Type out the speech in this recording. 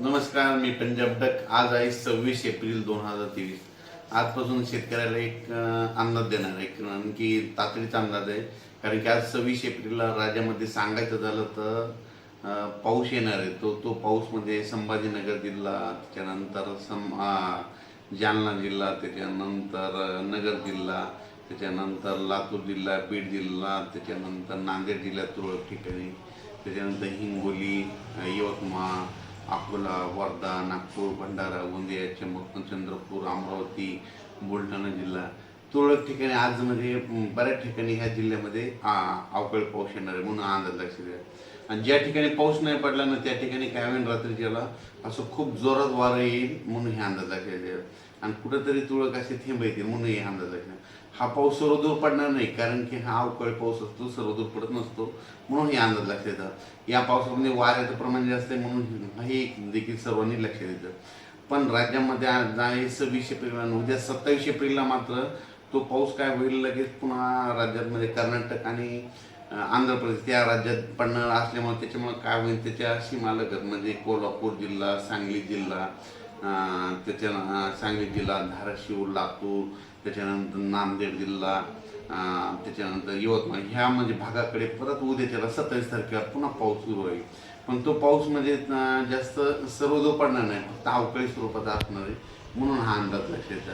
नमस्कार मी पंजाब डक. आज आहे सव्वीस एप्रिल दोन हजार तेवीस. आजपासून शेतकऱ्याला एक अंदाज देणार आहे. कारण की तातडीचा अंदाज आहे. कारण की आज सव्वीस एप्रिलला राज्यामध्ये सांगायचं झालं तर पाऊस येणार आहे. तो तो पाऊस म्हणजे संभाजीनगर जिल्हा त्याच्यानंतर सम जालना जिल्हा त्याच्यानंतर नगर जिल्हा त्याच्यानंतर लातूर जिल्हा बीड जिल्हा त्याच्यानंतर नांदेड जिल्ह्यात तुरळक ठिकाणी त्याच्यानंतर हिंगोली यवतमाळ अकोला वर्धा नागपूर भंडारा गोंदिया चंद्रपूर चंद्रपूर अमरावती बुलढाणा जिल्हा. तुरळक ठिकाणी आज म्हणजे बऱ्याच ठिकाणी ह्या जिल्ह्यामध्ये अवकाळी पाऊस येणार आहे म्हणून हा अंदाज लक्षात द्या. आणि ज्या ठिकाणी पाऊस नाही पडला ना त्या ठिकाणी काय होईल रात्रीच्याला असं खूप जोरात वारं येईल म्हणून हे अंदाज लक्षात द्या. आणि कुठंतरी तुळक असे थेंब येतील म्हणून हे अंदाज आहे हा पाऊस सर्वदूर पडणार नाही कारण की हा अवकाळी पाऊस असतो सर्वदूर पडत नसतो म्हणून हे अंदाज लक्षात येतात या पावसामध्ये वाऱ्याचं प्रमाण जास्त आहे म्हणून हे देखील सर्वांनी लक्षात येतं पण राज्यामध्ये आहे सव्वीस एप्रिल उद्या सत्तावीस एप्रिलला मात्र तो पाऊस काय होईल लगेच पुन्हा राज्यामध्ये कर्नाटक आणि आंध्र प्रदेश त्या राज्यात पडणार असल्यामुळे त्याच्यामुळे काय होईल त्याच्या सीमालगत म्हणजे कोल्हापूर जिल्हा सांगली जिल्हा त्याच्या सांगली जिल्हा धाराशिव लातूर त्याच्यानंतर नांदेड जिल्हा त्याच्यानंतर यवतमाळ ह्या म्हणजे भागाकडे परत उद्या त्याला सत्तावीस तारखेला पुन्हा पाऊस सुरू होईल पण तो पाऊस म्हणजे जास्त सर्वजो पडणार नाही फक्त अवकाळी स्वरूपात असणार आहे म्हणून हा अंदाज लक्षात